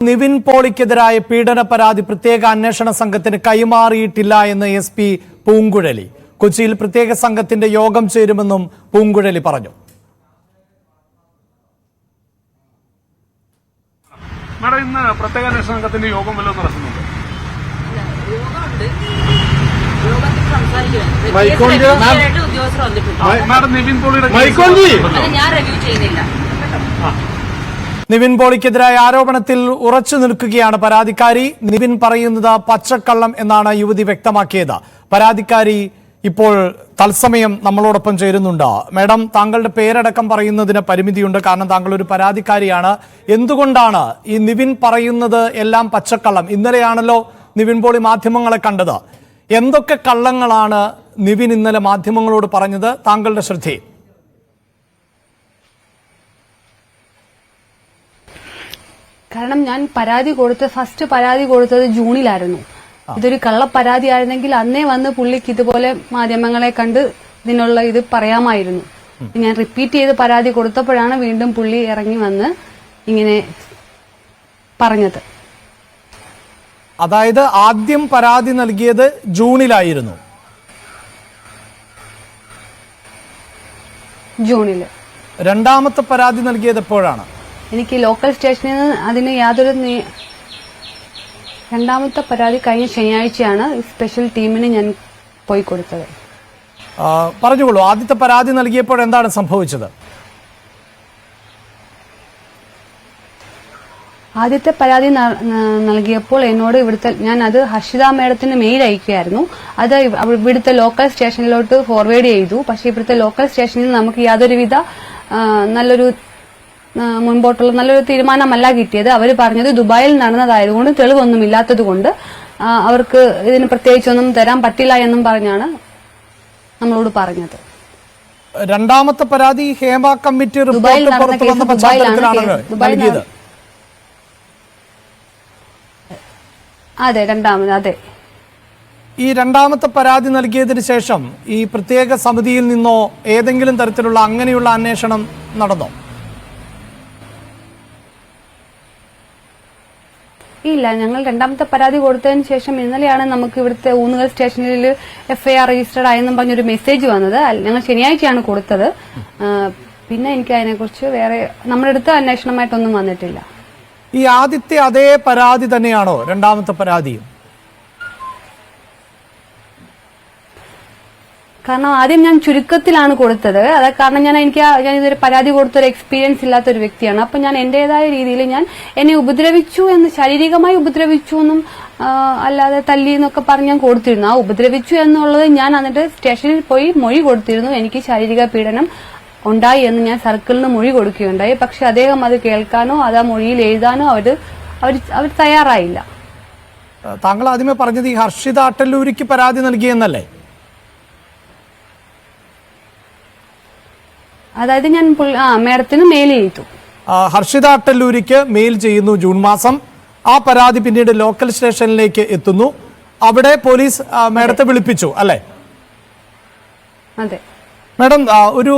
നിവിൻ പോളിക്കെതിരായ പീഡന പരാതി പ്രത്യേക അന്വേഷണ സംഘത്തിന് കൈമാറിയിട്ടില്ല എന്ന് എസ് പി പൂങ്കുഴലി. കൊച്ചിയിൽ പ്രത്യേക സംഘത്തിന്റെ യോഗം ചേരുമെന്നും പൂങ്കുഴലി പറഞ്ഞു. മാഡം ഇന്ന് പ്രത്യേക അന്വേഷണ സംഘത്തിന്റെ യോഗം വല്ലതും നടക്കുന്നുണ്ട്? ഉദ്യോഗസ്ഥർ വന്നിട്ടുണ്ട്. മാഡം നിവിൻ പോളിയുടെ. ഞാൻ റിവ്യൂ ചെയ്യുന്നില്ല. നിവിൻ പോളിക്കെതിരായ ആരോപണത്തിൽ ഉറച്ചു നിൽക്കുകയാണ് പരാതിക്കാരി. നിവിൻ പറയുന്നത് പച്ചക്കള്ളം എന്നാണ് യുവതി വ്യക്തമാക്കിയത്. പരാതിക്കാരി ഇപ്പോൾ തത്സമയം നമ്മളോടൊപ്പം ചേരുന്നുണ്ട്. മാഡം താങ്കളുടെ പേരടക്കം പറയുന്നതിന് പരിമിതിയുണ്ട്. കാരണം താങ്കൾ ഒരു പരാതിക്കാരിയാണ്. എന്തുകൊണ്ടാണ് ഈ നിവിൻ പറയുന്നത് എല്ലാം പച്ചക്കള്ളം? ഇന്നലെയാണല്ലോ നിവിൻ പോളി മാധ്യമങ്ങളെ കണ്ടത്. എന്തൊക്കെ കള്ളങ്ങളാണ് നിവിൻ ഇന്നലെ മാധ്യമങ്ങളോട് പറഞ്ഞത്? താങ്കളുടെ ശ്രദ്ധയിൽ. കാരണം ഞാൻ പരാതി കൊടുത്ത ഫസ്റ്റ് പരാതി കൊടുത്തത് ജൂണിലായിരുന്നു. ഇതൊരു കള്ള പരാതി ആയിരുന്നെങ്കിൽ അന്നേ വന്ന് പുള്ളിക്ക് ഇതുപോലെ മാധ്യമങ്ങളെ കണ്ട് ഇതിനുള്ള ഇത് പറയാമായിരുന്നു. ഞാൻ റിപ്പീറ്റ് ചെയ്ത് പരാതി കൊടുത്തപ്പോഴാണ് വീണ്ടും പുള്ളി ഇറങ്ങി വന്ന് ഇങ്ങനെ പറഞ്ഞത്. അതായത് ആദ്യം പരാതി നൽകിയത് ജൂണിലായിരുന്നു. ജൂണിൽ. രണ്ടാമത്തെ പരാതി നൽകിയത് എപ്പോഴാണ്? എനിക്ക് ലോക്കൽ സ്റ്റേഷനിൽ നിന്ന് അതിന് യാതൊരു രണ്ടാമത്തെ പരാതി കഴിഞ്ഞ ശനിയാഴ്ചയാണ് സ്പെഷ്യൽ ടീമിന് ഞാൻ പോയി കൊടുത്തത്. പറഞ്ഞുകൊള്ളൂ. ആദ്യത്തെ പരാതി നൽകിയപ്പോൾ എന്താണ് സംഭവിച്ചത്? ആദ്യത്തെ പരാതി നൽകിയപ്പോൾ എന്നോട് ഇവിടുത്തെ ഞാൻ അത് ഹർഷിത മേഡത്തിന് മെയിൽ അയക്കുകയായിരുന്നു. അത് ഇവ- ഇവിടുത്തെ ലോക്കൽ സ്റ്റേഷനിലോട്ട് ഫോർവേഡ് ചെയ്തു. പക്ഷേ ഇവിടുത്തെ ലോക്കൽ സ്റ്റേഷനിൽ നമുക്ക് യാതൊരുവിധ നല്ലൊരു മുൻപോട്ടുള്ള നല്ലൊരു തീരുമാനമല്ല കിട്ടിയത്. അവർ പറഞ്ഞത് ദുബായിൽ നടന്നതായതുകൊണ്ട് തെളിവൊന്നും ഇല്ലാത്തതുകൊണ്ട് അവർക്ക് ഇതിന് പ്രത്യേകിച്ചൊന്നും തരാൻ പറ്റില്ല എന്നും പറഞ്ഞാണ് നമ്മളോട് പറഞ്ഞത്. രണ്ടാമത്തെ പരാതി ഹേമ കമ്മിറ്റി റിപ്പോർട്ട് പുറത്തു വന്ന അതെ രണ്ടാമത് അതെ. ഈ രണ്ടാമത്തെ പരാതി നൽകിയതിന് ശേഷം ഈ പ്രത്യേക സമിതിയിൽ നിന്നോ ഏതെങ്കിലും തരത്തിലുള്ള അങ്ങനെയുള്ള അന്വേഷണം നടന്നോ? ഇല്ല ഞങ്ങൾ രണ്ടാമത്തെ പരാതി കൊടുത്തതിന് ശേഷം ഇന്നലെയാണ് നമുക്ക് ഇവിടുത്തെ ഊന്നുകൽ സ്റ്റേഷനിൽ എഫ്ഐആർ രജിസ്റ്റർഡ് ആയെന്നും പറഞ്ഞൊരു മെസ്സേജ് വന്നത്. ഞങ്ങൾ ശനിയാഴ്ചയാണ് കൊടുത്തത്. പിന്നെ എനിക്ക് അതിനെക്കുറിച്ച് വേറെ നമ്മുടെ അടുത്ത് അന്വേഷണമായിട്ടൊന്നും വന്നിട്ടില്ല. ഈ ആദ്യത്തെ അതേ പരാതി തന്നെയാണോ രണ്ടാമത്തെ പരാതിയും? കാരണം ആദ്യം ഞാൻ ചുരുക്കത്തിലാണ് കൊടുത്തത്. അത് കാരണം ഞാൻ എനിക്ക് ഞാൻ ഇതൊരു പരാതി കൊടുത്തൊരു എക്സ്പീരിയൻസ് ഇല്ലാത്ത ഒരു വ്യക്തിയാണ്. അപ്പൊ ഞാൻ എന്റേതായ രീതിയിൽ ഞാൻ എന്നെ ഉപദ്രവിച്ചു എന്ന് ശാരീരികമായി ഉപദ്രവിച്ചു എന്നും അല്ലാതെ തല്ലി എന്നൊക്കെ പറഞ്ഞ് ഞാൻ കൊടുത്തിരുന്നു. ആ ഉപദ്രവിച്ചു എന്നുള്ളത് ഞാൻ എന്നിട്ട് സ്റ്റേഷനിൽ പോയി മൊഴി കൊടുത്തിരുന്നു. എനിക്ക് ശാരീരിക പീഡനം ഉണ്ടായി എന്ന് ഞാൻ സർക്കിളിന് മൊഴി കൊടുക്കുകയുണ്ടായി. പക്ഷെ അദ്ദേഹം അത് കേൾക്കാനോ അത് ആ മൊഴിയിൽ എഴുതാനോ അവർ അവർ അവർ തയ്യാറായില്ല. താങ്കൾ ആദ്യമേ പറഞ്ഞത് ഈ ഹർഷിത അട്ടല്ലൂരിക്ക് പരാതി നൽകിയെന്നല്ലേ? അതായത് ഞാൻ ആ മേഡത്തിന് മെയിൽ ചെയ്തു. ഹർഷിത അട്ടല്ലൂരിക്ക് മെയിൽ ചെയ്യുന്നു ജൂൺ മാസം. ആ പരാതി പിന്നീട് ലോക്കൽ സ്റ്റേഷനിലേക്ക് എത്തുന്നു. അവിടെ പോലീസ് മേഡത്തെ വിളിപ്പിച്ചു അല്ലെ? അതെ. മേഡം ഒരു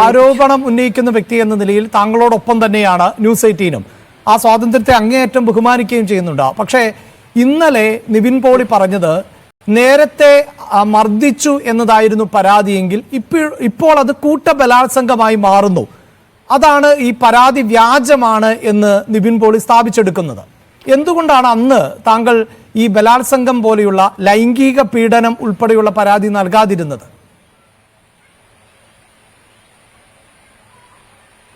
ആരോപണം ഉന്നയിക്കുന്ന വ്യക്തി എന്ന നിലയിൽ താങ്കളോടൊപ്പം തന്നെയാണ് ന്യൂസ് എയ്റ്റീനും ആ സ്വാതന്ത്ര്യത്തെ അങ്ങേയറ്റം ബഹുമാനിക്കുകയും ചെയ്യുന്നുണ്ട്. പക്ഷേ ഇന്നലെ നിവിൻ പോളി പറഞ്ഞത് നേരത്തെ മർദ്ദിച്ചു എന്നതായിരുന്നു പരാതിയെങ്കിൽ ഇപ്പോൾ ഇപ്പോൾ അത് കൂട്ടബലാത്സംഗമായി മാറുന്നു. അതാണ് ഈ പരാതി വ്യാജമാണ് എന്ന് നിബിൻ പോളി സ്ഥാപിച്ചെടുക്കുന്നത്. എന്തുകൊണ്ടാണ് അന്ന് താങ്കൾ ഈ ബലാത്സംഗം പോലെയുള്ള ലൈംഗിക പീഡനം ഉൾപ്പെടെയുള്ള പരാതി നൽകാതിരുന്നത്?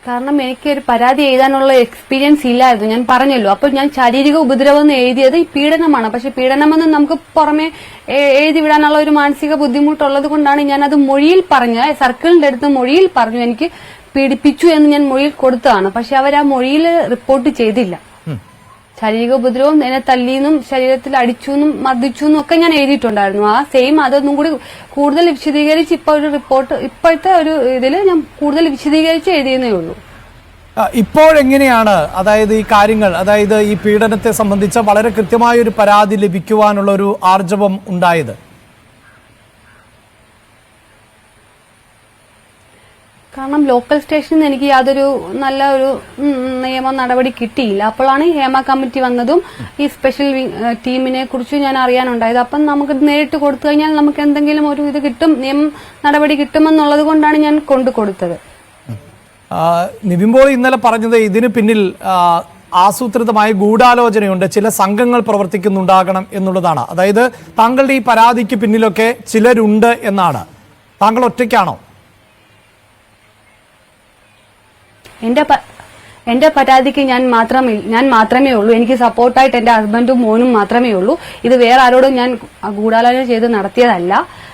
കാരണം എനിക്ക് ഒരു പരാതി എഴുതാനുള്ള എക്സ്പീരിയൻസ് ഇല്ലായിരുന്നു. ഞാൻ പറഞ്ഞല്ലോ. അപ്പോൾ ഞാൻ ശാരീരിക ഉപദ്രവം എന്ന് എഴുതിയത് പീഡനമാണ്. പക്ഷെ പീഡനമെന്ന് നമുക്ക് പുറമെ എഴുതി വിടാനുള്ള ഒരു മാനസിക ബുദ്ധിമുട്ടുള്ളത് കൊണ്ടാണ് ഞാൻ അത് മൊഴിയിൽ പറഞ്ഞ സർക്കിളിന്റെ അടുത്ത് മൊഴിയിൽ പറഞ്ഞു എനിക്ക് പീഡിപ്പിച്ചു എന്ന് ഞാൻ മൊഴിയിൽ കൊടുത്തതാണ്. പക്ഷെ അവർ ആ മൊഴിയിൽ റിപ്പോർട്ട് ചെയ്തില്ല. ശാരീരിക ഉപദ്രവം എന്നെ തല്ലിയെന്നും ശരീരത്തിൽ അടിച്ചു എന്നും മർദ്ദിച്ചു എന്നും ഒക്കെ ഞാൻ എഴുതിയിട്ടുണ്ടായിരുന്നു. ആ സെയിം അതൊന്നും കൂടി കൂടുതൽ വിശദീകരിച്ച് ഇപ്പൊ ഒരു റിപ്പോർട്ട് ഇപ്പോഴത്തെ ഒരു ഇതിൽ ഞാൻ കൂടുതൽ വിശദീകരിച്ച് എഴുതിയെന്നേ ഉള്ളൂ. ഇപ്പോഴെങ്ങനെയാണ് അതായത് ഈ കാര്യങ്ങൾ അതായത് ഈ പീഡനത്തെ സംബന്ധിച്ച വളരെ കൃത്യമായ ഒരു പരാതി ലഭിക്കുവാനുള്ള ഒരു ആർജവം ഉണ്ടായത്? കാരണം ലോക്കൽ സ്റ്റേഷനിൽ നിന്ന് എനിക്ക് യാതൊരു നല്ല ഒരു നിയമ നടപടി കിട്ടിയില്ല. അപ്പോഴാണ് ഹേമ കമ്മിറ്റി വന്നതും ഈ സ്പെഷ്യൽ ടീമിനെ കുറിച്ച് ഞാൻ അറിയാനുണ്ടായത്. അപ്പം നമുക്ക് നേരിട്ട് കൊടുത്തു കഴിഞ്ഞാൽ നമുക്ക് എന്തെങ്കിലും ഒരു ഇത് കിട്ടും നിയമ നടപടി കിട്ടുമെന്നുള്ളത് കൊണ്ടാണ് ഞാൻ കൊണ്ടു കൊടുത്തത്. നിവിൻ ഇന്നലെ പറഞ്ഞത് ഇതിന് പിന്നിൽ ആസൂത്രിതമായ ഗൂഢാലോചനയുണ്ട്. ചില സംഘങ്ങൾ പ്രവർത്തിക്കുന്നുണ്ടാകണം എന്നുള്ളതാണ്. അതായത് താങ്കളുടെ ഈ പരാതിക്ക് പിന്നിലൊക്കെ ചിലരുണ്ട് എന്നാണ്. താങ്കൾ ഒറ്റയ്ക്കാണോ? എന്റെ എന്റെ പരാതിക്ക് ഞാൻ മാത്രമേ ഞാൻ മാത്രമേ ഉള്ളൂ. എനിക്ക് സപ്പോർട്ടായിട്ട് എന്റെ ഹസ്ബൻഡും മോനും മാത്രമേ ഉള്ളൂ. ഇത് വേറെ ആരോടും ഞാൻ ഗൂഢാലോചന ചെയ്ത് നടത്തിയതല്ല.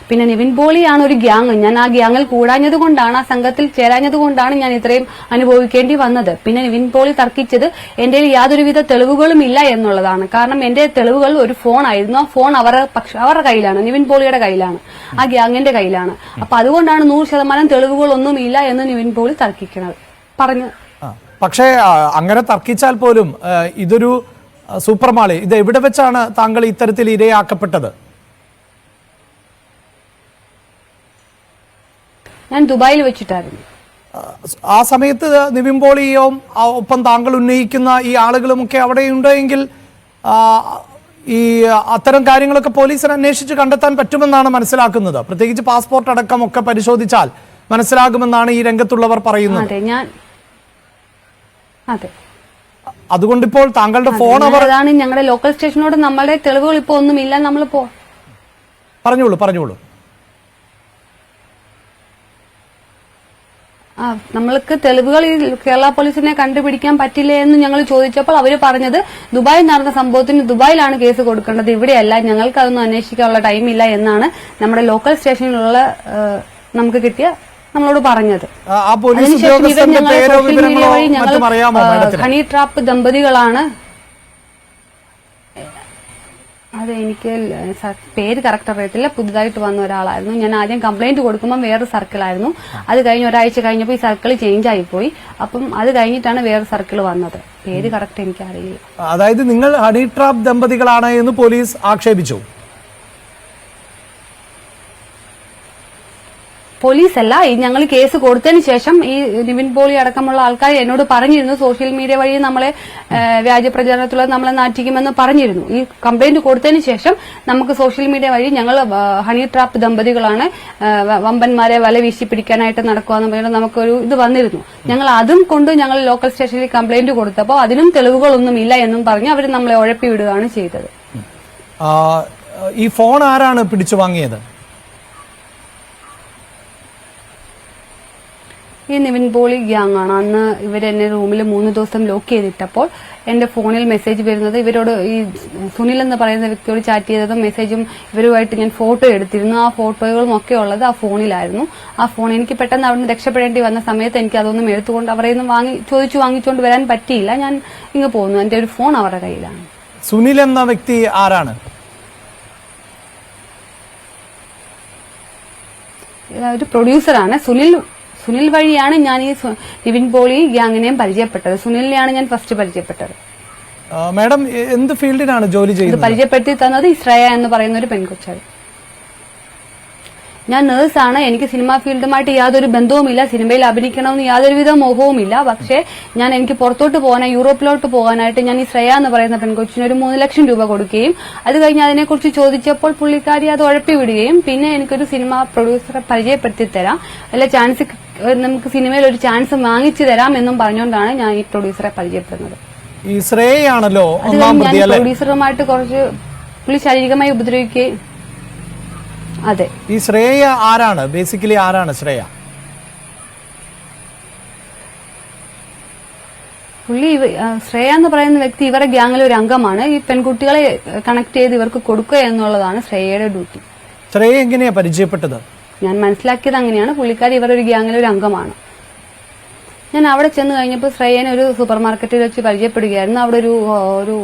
പിന്നെ നിവിൻ പോളിയാണ് ഒരു ഗ്യാങ് ഞാൻ ആ ഗ്യാങ്ങിൽ കൂടാഞ്ഞത് കൊണ്ടാണ് ആ സംഘത്തിൽ ചേരാഞ്ഞത് കൊണ്ടാണ് ഞാൻ ഇത്രയും അനുഭവിക്കേണ്ടി വന്നത്. പിന്നെ നിവിൻ പോളി തർക്കിച്ചത് എന്റെ യാതൊരുവിധ തെളിവുകളും ഇല്ല എന്നുള്ളതാണ്. കാരണം എന്റെ തെളിവുകൾ ഒരു ഫോൺ ആയിരുന്നു. ആ ഫോൺ അവരുടെ പക്ഷെ അവരുടെ കയ്യിലാണ്. നിവിൻ പോളിയുടെ കയ്യിലാണ്. ആ ഗ്യാങ്ങിന്റെ കയ്യിലാണ്. അപ്പൊ അതുകൊണ്ടാണ് നൂറ് ശതമാനം തെളിവുകളൊന്നും ഇല്ല എന്ന് നിവിൻ പോളി തർക്കിക്കുന്നത്. പറഞ്ഞു. പക്ഷേ അങ്ങനെ തർക്കിച്ചാൽ പോലും ഇതൊരു സൂപ്പർമാളി. സൂപ്പർ മാളി ഇത് എവിടെ വെച്ചാണ് താങ്കൾ ഇത്തരത്തിൽ ഇരയാക്കപ്പെട്ടത്? ഞാൻ ദുബായിൽ വെച്ചിട്ടായിരുന്നു. ആ, സമയത്ത് നിവിൻ പോളിയും ഒപ്പം താങ്കൾ ഉന്നയിക്കുന്ന ഈ ആളുകളുമൊക്കെ അവിടെ എങ്കിൽ ഈ അത്തരം കാര്യങ്ങളൊക്കെ പോലീസിന് അന്വേഷിച്ച് കണ്ടെത്താൻ പറ്റുമെന്നാണ് മനസ്സിലാക്കുന്നത്. പ്രത്യേകിച്ച് പാസ്പോർട്ട് അടക്കം ഒക്കെ പരിശോധിച്ചാൽ. മനസ്സിലാകുമെന്നാണ് ഈ രംഗത്തുള്ളവർ പറയുന്നത്. അതെ ഞാൻ അതെ. അതുകൊണ്ടിപ്പോൾ താങ്കളുടെ ഫോൺ അവർ അതാണ് ഞങ്ങളുടെ ലോക്കൽ സ്റ്റേഷനോട് നമ്മളുടെ തെളിവുകൾ ഇപ്പൊ ഒന്നുമില്ല നമ്മൾ പോ പറഞ്ഞോളൂ പറഞ്ഞോളൂ. ആ നമ്മൾക്ക് തെളിവുകൾ ഈ കേരള പോലീസിനെ കണ്ടുപിടിക്കാൻ പറ്റില്ലേ എന്ന് ഞങ്ങൾ ചോദിച്ചപ്പോൾ അവർ പറഞ്ഞത് ദുബായിൽ നടന്ന സംഭവത്തിന് ദുബായിലാണ് കേസ് കൊടുക്കേണ്ടത് ഇവിടെയല്ല ഞങ്ങൾക്ക് അതൊന്നും അന്വേഷിക്കാനുള്ള ടൈമില്ല എന്നാണ് നമ്മുടെ ലോക്കൽ സ്റ്റേഷനിലുള്ള നമുക്ക് കിട്ടിയ നമ്മളോട് പറഞ്ഞത്. ഹണി ട്രാപ്പ് ദമ്പതികളാണ്. അതെ എനിക്ക് പേര് കറക്റ്റ് അറിയത്തില്ല. പുതുതായിട്ട് വന്ന ഒരാളായിരുന്നു. ഞാൻ ആദ്യം കംപ്ലൈന്റ് കൊടുക്കുമ്പോൾ വേറെ സർക്കിളായിരുന്നു അത് കഴിഞ്ഞ് ഒരാഴ്ച കഴിഞ്ഞപ്പോൾ ഈ സർക്കിൾ ചേഞ്ച് ആയിപ്പോയി. അപ്പം അത് കഴിഞ്ഞിട്ടാണ് വേറെ സർക്കിൾ വന്നത്. പേര് കറക്റ്റ് എനിക്ക് അറിയില്ല അതായത് നിങ്ങൾ ഹണി ട്രാപ്പ് ദമ്പതികളാണ് എന്ന് പോലീസ് ആക്ഷേപിച്ചു. പോലീസ് അല്ല ഞങ്ങൾ കേസ് കൊടുത്തതിന് ശേഷം ഈ നിവിൻ പോളി അടക്കമുള്ള ആൾക്കാർ എന്നോട് പറഞ്ഞിരുന്നു. സോഷ്യൽ മീഡിയ വഴി നമ്മളെ വ്യാജ പ്രചാരണത്തിലൂടെ നമ്മളെ നാറ്റിക്കുമെന്ന് പറഞ്ഞിരുന്നു. ഈ കംപ്ലൈന്റ് കൊടുത്തതിന് ശേഷം നമുക്ക് സോഷ്യൽ മീഡിയ വഴി ഞങ്ങൾ ഹണി ട്രാപ്പ് ദമ്പതികളാണ് വമ്പന്മാരെ വല വീശി പിടിക്കാനായിട്ട് നടക്കുകയെന്ന് പറഞ്ഞിട്ട് നമുക്കൊരു ഇത് വന്നിരുന്നു. ഞങ്ങൾ അതും കൊണ്ട് ഞങ്ങൾ ലോക്കൽ സ്റ്റേഷനിൽ കംപ്ലൈന്റ് കൊടുത്തപ്പോൾ അതിനും തെളിവുകളൊന്നും ഇല്ല എന്നും പറഞ്ഞ് അവർ നമ്മളെ ഉഴപ്പി വിടുകയാണ് ചെയ്തത്. ഈ ഫോൺ ആരാണ് പിടിച്ചു വാങ്ങിയത്? ഈ നിവിൻ പോളി ഗ്യാങ് ആണ്. അന്ന് ഇവർ എന്നെ റൂമിൽ മൂന്ന് ദിവസം ലോക്ക് ചെയ്തിട്ടപ്പോൾ എന്റെ ഫോണിൽ മെസ്സേജ് വരുന്നത് ഇവരോട് ഈ സുനിൽ എന്ന് പറയുന്ന വ്യക്തിയോട് ചാറ്റ് ചെയ്തതും മെസ്സേജും ഇവരുമായിട്ട് ഞാൻ ഫോട്ടോ എടുത്തിരുന്നു. ആ ഫോട്ടോകളും ഒക്കെ ഉള്ളത് ആ ഫോണിലായിരുന്നു. ആ ഫോൺ എനിക്ക് പെട്ടെന്ന് അവിടുന്ന് രക്ഷപ്പെടേണ്ടി വന്ന സമയത്ത് എനിക്ക് അതൊന്നും എടുത്തുകൊണ്ട് അവരെ ഒന്നും വാങ്ങി ചോദിച്ചു വാങ്ങിച്ചുകൊണ്ട് വരാൻ പറ്റിയില്ല. ഞാൻ ഇങ്ങ് പോകുന്നു എന്റെ ഒരു ഫോൺ അവരുടെ കയ്യിലാണ്. സുനിൽ എന്ന വ്യക്തി ആരാണ്? ഒരു പ്രൊഡ്യൂസറാണ് സുനിൽ സുനിൽ വഴിയാണ് ഞാൻ ഈ നിവിൻ പോളി ഗ്യാങ്ങിനെയും പരിചയപ്പെട്ടത്. സുനിലിനെയാണ് ഞാൻ ഫസ്റ്റ് പരിചയപ്പെട്ടത്. മാഡം എന്ത് ഫീൽഡിലാണ് ജോലി ചെയ്യുന്നത്? പരിചയപ്പെടുത്തി തന്നത് ഇസ്രായ എന്ന് പറയുന്ന ഒരു പെൺകൊച്ചാണ്. ഞാൻ നേഴ്സാണ് എനിക്ക് സിനിമാ ഫീൽഡുമായിട്ട് യാതൊരു ബന്ധവുമില്ല. സിനിമയിൽ അഭിനയിക്കണമെന്ന് യാതൊരുവിധ മോഹവുമില്ല. പക്ഷേ ഞാൻ എനിക്ക് പുറത്തോട്ട് പോകാൻ യൂറോപ്പിലോട്ട് പോകാനായിട്ട് ഞാൻ ഈ ശ്രേയ എന്ന് പറയുന്ന പെൺകൊച്ചിന് ഒരു മൂന്ന് ലക്ഷം രൂപ കൊടുക്കുകയും അത് കഴിഞ്ഞ് അതിനെക്കുറിച്ച് ചോദിച്ചപ്പോൾ പുള്ളിക്കാരി അത് ഉഴപ്പി വിടുകയും പിന്നെ എനിക്കൊരു സിനിമ പ്രൊഡ്യൂസറെ പരിചയപ്പെടുത്തി തരാം അല്ല ചാൻസ് നമുക്ക് സിനിമയിൽ ഒരു ചാൻസ് വാങ്ങിച്ചു തരാം എന്നും പറഞ്ഞുകൊണ്ടാണ് ഞാൻ ഈ പ്രൊഡ്യൂസറെ പരിചയപ്പെടുന്നത്. ആണല്ലോ ഞാൻ പ്രൊഡ്യൂസറുമായിട്ട് കുറച്ച് പുള്ളി ശാരീരികമായി ഉപദ്രവിക്കുകയും അതെ. ഈ ശ്രേയ ആരാണ്? ബേസിക്കലി ആരാണ് ശ്രേയ? പുള്ളി ശ്രേയ എന്ന് പറയുന്ന വ്യക്തി ഇവരുടെ ഗ്യാങ്ങിലെ ഒരു അംഗമാണ്. ഈ പെൺകുട്ടികളെ കണക്ട് ചെയ്ത് ഇവർക്ക് കൊടുക്കുക എന്നുള്ളതാണ് ശ്രേയയുടെ ഡ്യൂട്ടി ശ്രേയ എങ്ങനെയാ പരിചയപ്പെട്ടത്? ഞാൻ മനസ്സിലാക്കിയത് അങ്ങനെയാണ്. പുള്ളിക്കാരി ഇവർ ഒരു ഗ്യാങ്ങിലെ ഒരു അംഗമാണ്. ഞാൻ അവിടെ ചെന്ന് കഴിഞ്ഞപ്പോൾ ശ്രേയനെ ഒരു സൂപ്പർ മാർക്കറ്റിൽ വെച്ച് പരിചയപ്പെടുകയായിരുന്നു. അവിടെ ഒരു ഒരു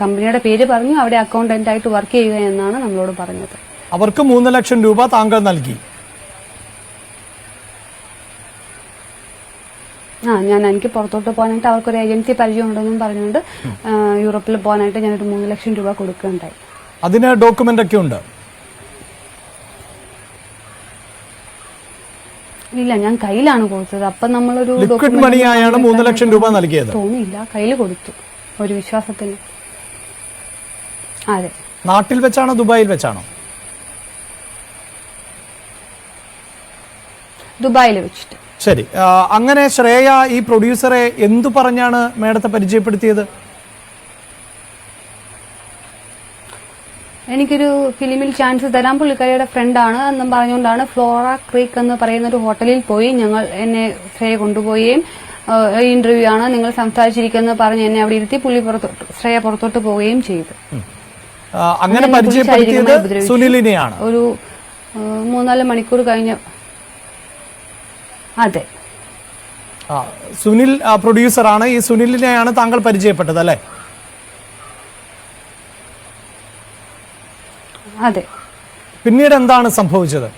കമ്പനിയുടെ പേര് പറഞ്ഞു. അവിടെ അക്കൗണ്ടന്റ് ആയിട്ട് വർക്ക് ചെയ്യുക എന്നാണ് നമ്മളോട് പറഞ്ഞത്. അവർക്ക് മൂന്ന് ലക്ഷം രൂപ താങ്കൾ നൽകി. ആ ഞാൻ എനിക്ക് പുറത്തോട്ട് പോകാനായിട്ട് അവർക്കൊരു ഏജൻസി പരിചയമുണ്ടെന്നും പറഞ്ഞുകൊണ്ട് യൂറോപ്പിൽ പോകാനായിട്ട് ഞാനൊരു മൂന്ന് ലക്ഷം രൂപ കൊടുക്കുകയുണ്ടായി. അതിന് ഡോക്യുമെന്റ് ഒക്കെ ഉണ്ട്. ഇല്ല ഞാൻ കയ്യിലാണ് കൊടുത്തത്. അപ്പൊ നമ്മളൊരു ലിക്വിഡ് മണിയായാണ് മൂന്ന് ലക്ഷം രൂപ നൽകിയത്. തോന്നിയില്ല. കയ്യിൽ കൊടുത്തു ഒരു വിശ്വാസത്തിന്. അതെ. നാട്ടിൽ വെച്ചാണോ ദുബായിൽ വെച്ചാണോ? ദുബായിൽ വെച്ചിട്ട്. ശരി. അങ്ങനെ ശ്രേയ ഈ പ്രൊഡ്യൂസറെ എന്തു പറഞ്ഞാണ് മേഡത്തെ പരിചയപ്പെടുത്തിയത്? എനിക്കൊരു ഫിലിമിൽ ചാൻസ് തരാൻ പുള്ളിക്കാരിയുടെ ഫ്രണ്ടാണ് എന്നും പറഞ്ഞുകൊണ്ടാണ് ഫ്ലോറ ക്രീക്ക് എന്ന് പറയുന്ന ഒരു ഹോട്ടലിൽ പോയി ഞങ്ങൾ എന്നെ ശ്രേയ കൊണ്ടുപോവുകയും ഇന്റർവ്യൂ ആണ് നിങ്ങൾ സംസാരിച്ചിരിക്കുന്നത് പറഞ്ഞ് എന്നെ അവിടെ ഇരുത്തി പുള്ളി പുറത്തോട്ട് ശ്രേയ പുറത്തോട്ട് പോവുകയും ചെയ്തു. അങ്ങനെ പരിചയപ്പെടുത്തിയത് സുനിലിനെയാണ്. ഒരു മൂന്നാൽ മണിക്കൂർ കഴിഞ്ഞ അതെ. സുനിൽ പ്രൊഡ്യൂസറാണ് ഈ സുനിലിനെയാണ് താങ്കൾ പരിചയപ്പെട്ടത് അല്ലേ? അതെ. പിന്നീട് എന്താണ് സംഭവിച്ചത്?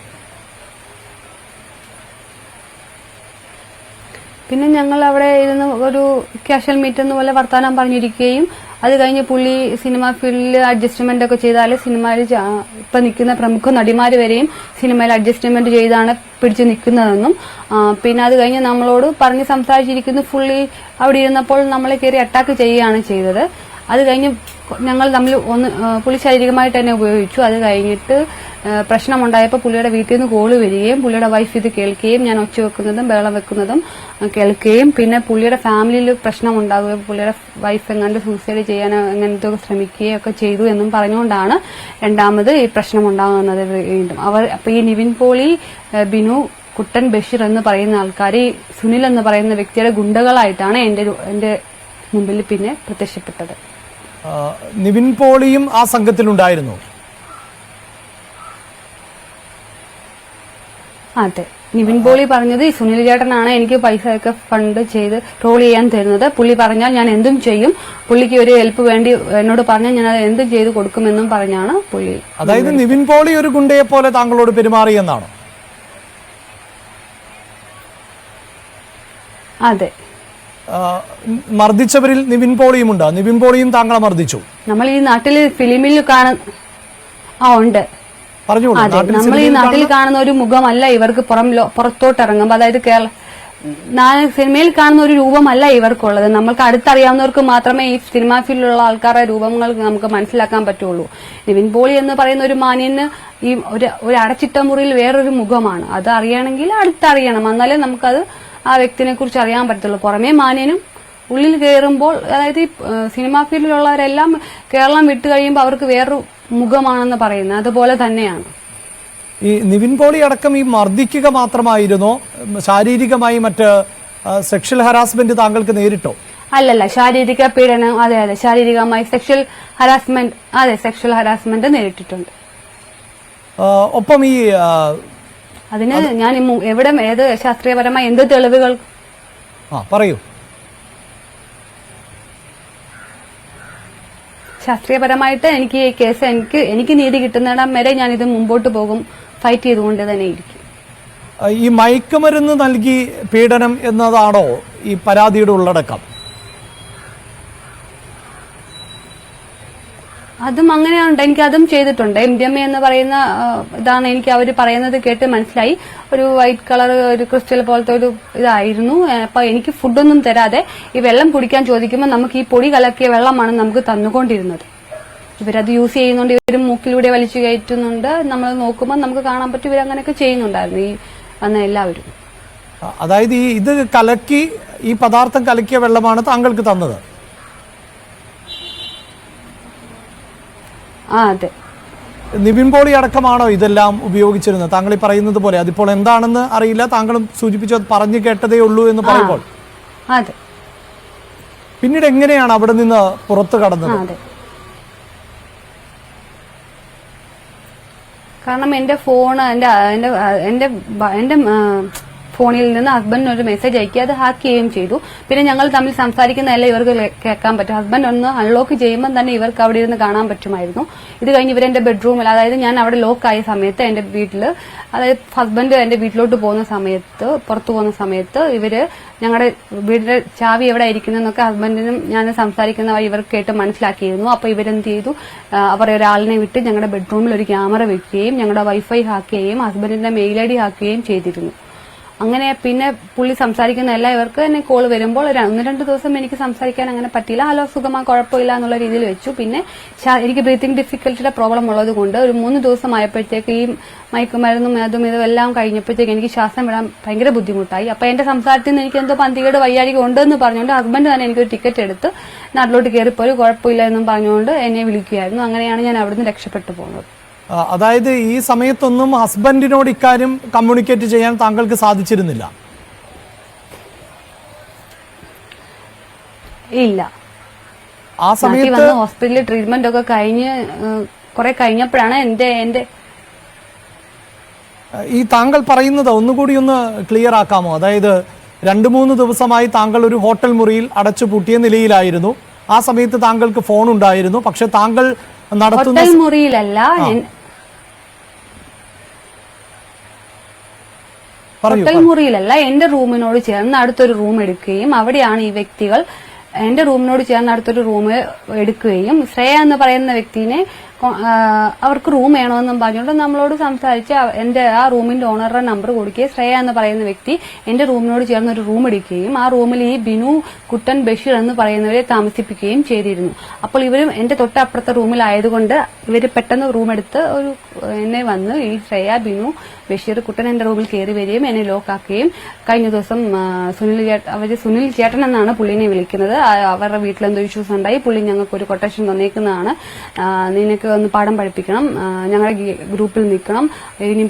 പിന്നെ ഞങ്ങൾ അവിടെ ഇരുന്ന് ഒരു കാഷ്വൽ മീറ്റ് എന്ന പോലെ വർത്താനം പറഞ്ഞിരിക്കുകയും അത് കഴിഞ്ഞ് പുള്ളി സിനിമ ഫീൽഡിൽ അഡ്ജസ്റ്റ്മെന്റ് ഒക്കെ ചെയ്താൽ സിനിമയിൽ ഇപ്പൊ നിൽക്കുന്ന പ്രമുഖ നടിമാർ വരെയും സിനിമയിൽ അഡ്ജസ്റ്റ്മെന്റ് ചെയ്താണ് പിടിച്ചു നിൽക്കുന്നതെന്നും പിന്നെ അത് കഴിഞ്ഞ് നമ്മളോട് പറഞ്ഞ് സംസാരിച്ചിരിക്കുന്നു. ഫുള്ളി അവിടെ ഇരുന്നപ്പോൾ നമ്മളെ കയറി അറ്റാക്ക് ചെയ്യുകയാണ് ചെയ്തത്. അത് കഴിഞ്ഞ് ഞങ്ങൾ തമ്മിൽ ഒന്ന് പുളി ശാരീരികമായിട്ട് തന്നെ ഉപയോഗിച്ചു. അത് കഴിഞ്ഞിട്ട് പ്രശ്നമുണ്ടായപ്പോൾ പുള്ളിയുടെ വീട്ടിൽ നിന്ന് കോൾ വരികയും പുള്ളിയുടെ വൈഫ് ഇത് കേൾക്കുകയും ഞാൻ ഒച്ച വെക്കുന്നതും ബഹളം വെക്കുന്നതും കേൾക്കുകയും പിന്നെ പുള്ളിയുടെ ഫാമിലിയിൽ പ്രശ്നം ഉണ്ടാകുകയും പുള്ളിയുടെ വൈഫ് എങ്ങാണ്ട് സൂസൈഡ് ചെയ്യാൻ എങ്ങനത്തെ ശ്രമിക്കുകയും ഒക്കെ ചെയ്തു എന്നും പറഞ്ഞുകൊണ്ടാണ് രണ്ടാമത് ഈ പ്രശ്നം ഉണ്ടാകുന്നത് വീണ്ടും. അവർ അപ്പൊ ഈ നിവിൻ പോളി ബിനു കുട്ടൻ ബഷീർ എന്ന് പറയുന്ന ആൾക്കാർ ഈ സുനിൽ എന്ന് പറയുന്ന വ്യക്തിയുടെ ഗുണ്ടകളായിട്ടാണ് എന്റെ എന്റെ മുമ്പിൽ പിന്നെ പ്രത്യക്ഷപ്പെട്ടത്. നിവിൻ പോളിയും ആ സംഘത്തിലുണ്ടായിരുന്നു. അതെ. നിവിൻ പോളി പറഞ്ഞത് ഈ സുനിൽ ചേട്ടനാണ് എനിക്ക് പൈസ ഒക്കെ ഫണ്ട് ചെയ്ത് ട്രോൾ ചെയ്യാൻ തരുന്നത്. പുള്ളി പറഞ്ഞാൽ ഞാൻ എന്തും ചെയ്യും. പുള്ളിക്ക് ഒരു ഹെൽപ്പ് വേണ്ടി എന്നോട് പറഞ്ഞാൽ ഞാൻ അത് എന്തും ചെയ്ത് കൊടുക്കുമെന്നും പറഞ്ഞാണ് പുള്ളി. അതായത് നിവിൻ പോളി ഒരു ഗുണ്ടയെ പോലെ താങ്കളോട് പെരുമാറിയെന്നാണോ അതെ. മർദ്ദിച്ചവരിൽ നിവിൻ പോളിയും ഉണ്ട്. നിവിൻ പോളിയും താങ്കളെ മർദ്ദിച്ചു. നമ്മൾ ഈ നാട്ടിൽ ഫിലിമിൽ കാണുന്ന ആ ഉണ്ട്. നമ്മൾ ഈ നാട്ടിൽ കാണുന്ന ഒരു മുഖമല്ല ഇവർക്ക് പുറം പുറത്തോട്ട് ഇറങ്ങുമ്പോൾ അതായത് കേരള സിനിമയിൽ കാണുന്ന ഒരു രൂപമല്ല ഇവർക്കുള്ളത്. നമ്മൾക്ക് അടുത്തറിയാവുന്നവർക്ക് മാത്രമേ ഈ സിനിമാ ഫീൽഡിലുള്ള ആൾക്കാരുടെ രൂപങ്ങൾ നമുക്ക് മനസ്സിലാക്കാൻ പറ്റുള്ളൂ. നിവിൻ പോളി എന്ന് പറയുന്ന ഒരു മാന്യന് ഈ ഒരു ഒരു അടച്ചിട്ട മുറിയിൽ വേറൊരു മുഖമാണ്. അത് അറിയണമെങ്കിൽ അടുത്തറിയണം. എന്നാലേ നമുക്കത് ആ വ്യക്തിനെ കുറിച്ച് അറിയാൻ പറ്റത്തുള്ളൂ. പുറമേ മാന്യനും ഉള്ളിൽ കയറുമ്പോൾ അതായത് ഈ സിനിമാ ഫീൽഡിലുള്ളവരെല്ലാം കേരളം വിട്ടു കഴിയുമ്പോൾ അവർക്ക് വേറൊരു മുഖമാണെന്ന് പറയുന്നത്. അതുപോലെ തന്നെയാണ്. ഈ നിവിൻ പോളി അടക്കം ഈ മർദ്ദിക്കുക മാത്രമായിരുന്നോ? ശാരീരികമായി മറ്റ് സെക്ഷൽ ഹരാസ്മെന്റ് താങ്കൾക്ക് നേരിട്ടോ? അല്ലല്ല ശാരീരിക പീഡനം അതെ അതെ ശാരീരികമായി സെക്ഷൽ ഹരാസ്മെന്റ് അതെ സെക്ഷൽ ഹരാസ്മെന്റ് നേരിട്ടിട്ടുണ്ട്. ഒപ്പം ഈ അതിന് ഞാൻ എവിടെ ഏത് ശാസ്ത്രീയപരമായ എന്ത് തെളിവുകൾ ആ പറയൂ. ശാസ്ത്രീയപരമായിട്ട് എനിക്ക് ഈ കേസ് എനിക്ക് എനിക്ക് നീതി കിട്ടുന്നിടം വരെ ഞാൻ ഇത് മുമ്പോട്ട് പോകും. ഫൈറ്റ് ചെയ്തുകൊണ്ട് തന്നെ ഇരിക്കും. ഈ മയക്കുമരുന്ന് നൽകി പീഡനം എന്നതാണോ ഈ പരാതിയുടെ ഉള്ളടക്കം? അതും അങ്ങനെയുണ്ട്. എനിക്ക് അതും ചെയ്തിട്ടുണ്ട്. എം ഡി എം എ എന്ന് പറയുന്ന ഇതാണ് എനിക്ക് അവർ പറയുന്നത് കേട്ട് മനസ്സിലായി. ഒരു വൈറ്റ് കളർ ഒരു ക്രിസ്റ്റൽ പോലത്തെ ഒരു ഇതായിരുന്നു. അപ്പൊ എനിക്ക് ഫുഡൊന്നും തരാതെ ഈ വെള്ളം കുടിക്കാൻ ചോദിക്കുമ്പോൾ നമുക്ക് ഈ പൊടി കലക്കിയ വെള്ളമാണ് നമുക്ക് തന്നുകൊണ്ടിരുന്നത്. ഇവരത് യൂസ് ചെയ്യുന്നുണ്ട് ഇവർ മൂക്കിലൂടെ വലിച്ചു കയറ്റുന്നുണ്ട്. നമ്മൾ നോക്കുമ്പോൾ നമുക്ക് കാണാൻ പറ്റും ഇവരങ്ങനെയൊക്കെ ചെയ്യുന്നുണ്ടായിരുന്നു ഈ വന്ന എല്ലാവരും. അതായത് ഈ ഇത് കലക്കി ഈ പദാർത്ഥം കലക്കിയ വെള്ളമാണ് താങ്കൾക്ക് തന്നത്? ആ അതെ. നിവിൻ പോളി അടക്കമാണോ ഇതെല്ലാം ഉപയോഗിച്ചിരുന്നത്? താങ്കൾ ഈ പറയുന്നത് പോലെ അതിപ്പോൾ എന്താണെന്ന് അറിയില്ല. താങ്കളും സൂചിപ്പിച്ചു അത് പറഞ്ഞു കേട്ടതേ ഉള്ളൂ എന്ന് പറയുമ്പോൾ. അതെ. പിന്നീട് എങ്ങനെയാണ് അവിടെ നിന്ന് പുറത്തു കടന്നത്? കാരണം എന്റെ ഫോൺ എന്റെ എന്റെ എന്റെ ബ- എന്റെ ആ, ഫോണിൽ നിന്ന് ഹസ്ബൻഡിന് ഒരു മെസ്സേജ് അയക്കുക അത് ഹാക്ക് ചെയ്യുകയും ചെയ്തു. പിന്നെ ഞങ്ങൾ തമ്മിൽ സംസാരിക്കുന്നതെല്ലാം ഇവർക്ക് കേൾക്കാൻ പറ്റും. ഹസ്ബൻഡ് ഒന്ന് അൺലോക്ക് ചെയ്യുമ്പോൾ തന്നെ ഇവർക്ക് അവിടെ ഇരുന്ന് കാണാൻ പറ്റുമായിരുന്നു. ഇത് കഴിഞ്ഞ് ഇവരെ ബെഡ്റൂമിൽ അതായത് ഞാൻ അവിടെ ലോക്ക് ആയ സമയത്ത് എന്റെ വീട്ടിൽ അതായത് ഹസ്ബൻഡ് എന്റെ വീട്ടിലോട്ട് പോകുന്ന സമയത്ത് പുറത്തു പോകുന്ന സമയത്ത് ഇവർ ഞങ്ങളുടെ വീടിന്റെ ചാവി എവിടെ ഇരിക്കുന്നതെന്നൊക്കെ ഹസ്ബൻഡിനും ഞാൻ സംസാരിക്കുന്ന ഇവർക്ക് കേട്ട് മനസ്സിലാക്കിയിരുന്നു. അപ്പൊ ഇവരെന്ത് ചെയ്തു? അവർ ഒരാളിനെ വിട്ട് ഞങ്ങളുടെ ബെഡ്റൂമിൽ ഒരു ക്യാമറ വെക്കുകയും ഞങ്ങളുടെ വൈഫൈ ഹാക്ക് ചെയ്യുകയും ഹസ്ബൻഡിന്റെ മെയിൽ ഐ ഡി ഹാക്ക് ചെയ്യുകയും ചെയ്തിരുന്നു. അങ്ങനെ പിന്നെ പുള്ളി സംസാരിക്കുന്ന എല്ലാ ഇവർക്ക് തന്നെ കോൾ വരുമ്പോൾ ഒരു ഒന്ന് രണ്ട് ദിവസം എനിക്ക് സംസാരിക്കാൻ അങ്ങനെ പറ്റിയില്ല. ഹലോ സുഖമാ കുഴപ്പമില്ല എന്നുള്ള രീതിയിൽ വെച്ചു. പിന്നെ എനിക്ക് ബ്രീത്തിങ് ഡിഫിക്കൽറ്റിയുടെ പ്രോബ്ലം ഉള്ളത് കൊണ്ട് ഒരു മൂന്ന് ദിവസം ആയപ്പോഴത്തേക്ക് ഈ മയക്കുമരുന്നും അതും ഇതും എല്ലാം കഴിഞ്ഞപ്പോഴത്തേക്ക് എനിക്ക് ശ്വാസം വിടാൻ ഭയങ്കര ബുദ്ധിമുട്ടായി. അപ്പൊ എന്റെ സംസാരത്തിൽ നിന്ന് എനിക്ക് എന്തോ പന്തികേട് വയ്യാഴിക ഉണ്ടെന്ന് പറഞ്ഞുകൊണ്ട് ഹസ്ബൻഡ് തന്നെ എനിക്കൊരു ടിക്കറ്റ് എടുത്ത് നാട്ടിലോട്ട് കയറിപ്പോയി. കുഴപ്പമില്ല എന്നും പറഞ്ഞുകൊണ്ട് എന്നെ വിളിക്കുകയായിരുന്നു. അങ്ങനെയാണ് ഞാൻ അവിടുന്ന് രക്ഷപ്പെട്ടു പോകുന്നത് അതായത് ഈ സമയത്തൊന്നും ഹസ്ബൻഡിനോട് ഇക്കാര്യം കമ്മ്യൂണിക്കേറ്റ് ചെയ്യാൻ താങ്കൾക്ക് സാധിച്ചിരുന്നില്ല. ഇല്ല. ആ സമയത്ത് ഹോസ്പിറ്റലിൽ ട്രീറ്റ്മെന്റ് ഒക്കെ കഴിഞ്ഞ് കുറെ കഴിഞ്ഞപ്പോഴാണ് എന്റെ എന്റെ ഈ താങ്കൾ പറയുന്നത് ഒന്നുകൂടി ഒന്ന് ക്ലിയർ ആക്കാമോ? അതായത് രണ്ട് മൂന്ന് ദിവസമായി താങ്കൾ ഒരു ഹോട്ടൽ മുറിയിൽ അടച്ചു പൂട്ടിയ നിലയിലായിരുന്നു. ആ സമയത്ത് താങ്കൾക്ക് ഫോൺ ഉണ്ടായിരുന്നു. പക്ഷെ താങ്കൾ നടത്തുന്ന മുറിയിലല്ല എൻ- പറയൂ ഹോട്ടൽ മുറിയിലല്ല എന്റെ റൂമിനോട് ചേർന്ന് അടുത്തൊരു റൂം എടുക്കുകയും അവിടെയാണ് ഈ വ്യക്തികൾ എന്റെ റൂമിനോട് ചേർന്ന് അടുത്തൊരു റൂം എടുക്കുകയും ശ്രേയ എന്ന് പറയുന്ന വ്യക്തിനെ അവർക്ക് റൂം വേണമെന്നും പറഞ്ഞുകൊണ്ട് നമ്മളോട് സംസാരിച്ച് എന്റെ ആ റൂമിന്റെ ഓണറുടെ നമ്പർ കൊടുക്കുകയും ശ്രേയ എന്ന് പറയുന്ന വ്യക്തി എന്റെ റൂമിനോട് ചേർന്ന് ഒരു റൂം എടുക്കുകയും ആ റൂമിൽ ഈ ബിനു കുട്ടൻ ബഷീർ എന്ന് പറയുന്നവരെ താമസിപ്പിക്കുകയും ചെയ്തിരുന്നു. അപ്പോൾ ഇവരും എന്റെ തൊട്ടപ്പുറത്തെ റൂമിലായതുകൊണ്ട് ഇവർ പെട്ടെന്ന് റൂം എടുത്ത് ഒരു എന്നെ വന്ന് ഈ ശ്രേയ ബിനു ബഷീർ കുട്ടൻ എന്റെ റൂമിൽ കയറി വരികയും എന്നെ ലോക്കാക്കുകയും കഴിഞ്ഞ ദിവസം സുനിൽ അവർ സുനിൽ ചേട്ടൻ എന്നാണ് പുള്ളിനെ വിളിക്കുന്നത്. അവരുടെ വീട്ടിൽ എന്തോ ഇഷ്യൂസ് ഉണ്ടായി. പുള്ളി ഞങ്ങൾക്ക് ഒരു കൊട്ടേഷൻ തന്നേക്കുന്നതാണ്. നിനക്ക് ഒന്ന് പാഠം പഠിപ്പിക്കണം. ഞങ്ങളുടെ ഗ്രൂപ്പിൽ നിൽക്കണം. ഇനി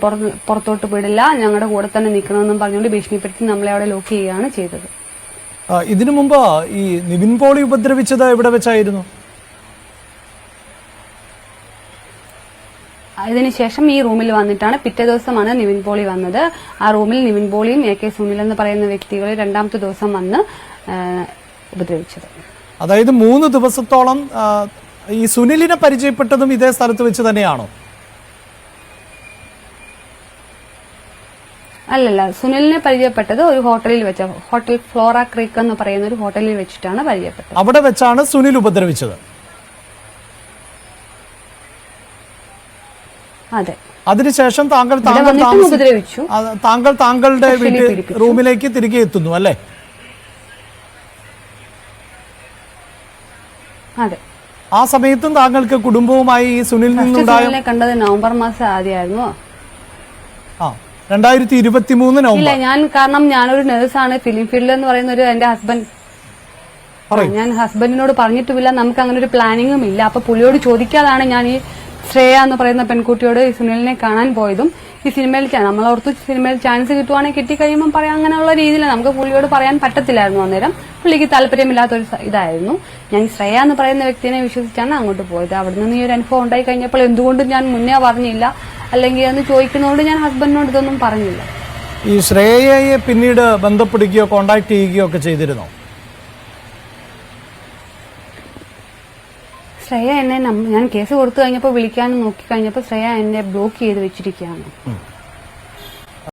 പുറത്തോട്ട് വിടില്ല. ഞങ്ങളുടെ കൂടെ തന്നെ നിൽക്കണമെന്നും പറഞ്ഞുകൊണ്ട് ഭീഷണിപ്പെടുത്തി നമ്മളെ അവിടെ ലോക്ക് ചെയ്യുകയാണ് ചെയ്തത്. ഇതിനു മുമ്പ് ഈ നിവിൻ പോളി ഉപദ്രവിച്ചത് എവിടെ വെച്ചായിരുന്നു? അതിനുശേഷം ഈ റൂമിൽ വന്നിട്ടാണ് പിറ്റേ ദിവസമാണ് നിവിൻ പോളി വന്നത്. ആ റൂമിൽ നിവിൻ പോളിയും എ കെ സുനിൽ എന്ന് പറയുന്ന വ്യക്തികൾ രണ്ടാമത്തെ ദിവസം വന്ന് ഉപദ്രവിച്ചത്. അതായത് മൂന്ന് ദിവസത്തോളം ഈ സുനിലിനെ പരിചയപ്പെട്ടതും ഇതേ സ്ഥലത്ത് വെച്ച് തന്നെയാണോ? അല്ലല്ല സുനിലിനെ പരിചയപ്പെട്ടത് ഒരു ഹോട്ടലിൽ വെച്ച ഹോട്ടൽ ഫ്ലോറ ക്രീക്ക് എന്ന് പറയുന്ന ഒരു ഹോട്ടലിൽ വെച്ചിട്ടാണ് പരിചയപ്പെട്ടത്. അവിടെ വെച്ചാണ് സുനിൽ ഉപദ്രവിച്ചത്. അതെ. അതിനുശേഷം താങ്കൾ താങ്കൾ താങ്കൾ താങ്കളുടെ വീട്ടിൽ റൂമിലേക്ക് തിരികെ എത്തുന്നു അല്ലേ? അതെ. ആ സമയത്തും താങ്കൾക്ക് കുടുംബവുമായി ഈ സുനിൽ നിന്നുണ്ടായ കണ്ടത് നവംബർ മാസം ആദ്യമായിരുന്നു. ആ രണ്ടായിരത്തി ഇരുപത്തി മൂന്ന് ഇല്ല നവംബർ ഞാൻ കാരണം ഞാനൊരു നേഴ്സാണ്. ഫിലിം ഫീൽഡ് എന്ന് പറയുന്ന ഒരു എന്റെ ഹസ്ബൻഡ് ഞാൻ ഹസ്ബൻഡിനോട് പറഞ്ഞിട്ടുമില്ല. നമുക്ക് അങ്ങനെ ഒരു പ്ലാനിങ്ങും ഇല്ല. അപ്പൊ പുള്ളിയോട് ചോദിക്കാതാണ് ഞാൻ ഈ ശ്രേയ എന്ന് പറയുന്ന പെൺകുട്ടിയോട് ഈ സുനിലിനെ കാണാൻ പോയതും ഈ സിനിമയിൽ നമ്മൾ ഓർത്ത് സിനിമയിൽ ചാൻസ് കിട്ടുവാണെങ്കിൽ കിട്ടിക്കഴിയുമ്പോൾ പറയാം. അങ്ങനെയുള്ള രീതിയിൽ നമുക്ക് പുള്ളിയോട് പറയാൻ പറ്റത്തില്ലായിരുന്നു അന്നേരം. പുള്ളിക്ക് താല്പര്യമില്ലാത്തൊരു ഇതായിരുന്നു. ഞാൻ ശ്രേയ എന്ന് പറയുന്ന വ്യക്തിനെ വിശ്വസിച്ചാണ് അങ്ങോട്ട് പോയത്. അവിടെ നിന്ന് ഈ ഒരു അനുഭവം ഉണ്ടായി കഴിഞ്ഞപ്പോൾ എന്തുകൊണ്ട് ഞാൻ മുന്നേ പറഞ്ഞില്ല. അല്ലെങ്കിൽ എന്ന് ചോദിക്കുന്നതുകൊണ്ട് ഞാൻ ഹസ്ബൻഡിനോട് ഇതൊന്നും പറഞ്ഞില്ല. ഈ ശ്രേയയെ പിന്നീട് ബന്ധപ്പെടുകയോ കോണ്ടാക്ട് ചെയ്യുകയോ ഒക്കെ ചെയ്തിരുന്നോ? ശ്രേയ എന്നെ ഞാൻ കേസ് കൊടുത്തു കഴിഞ്ഞപ്പോൾ വിളിക്കാൻ നോക്കി കഴിഞ്ഞപ്പോൾ ശ്രേയ എന്നെ ബ്ലോക്ക് ചെയ്ത് വെച്ചിരിക്കുകയാണ്.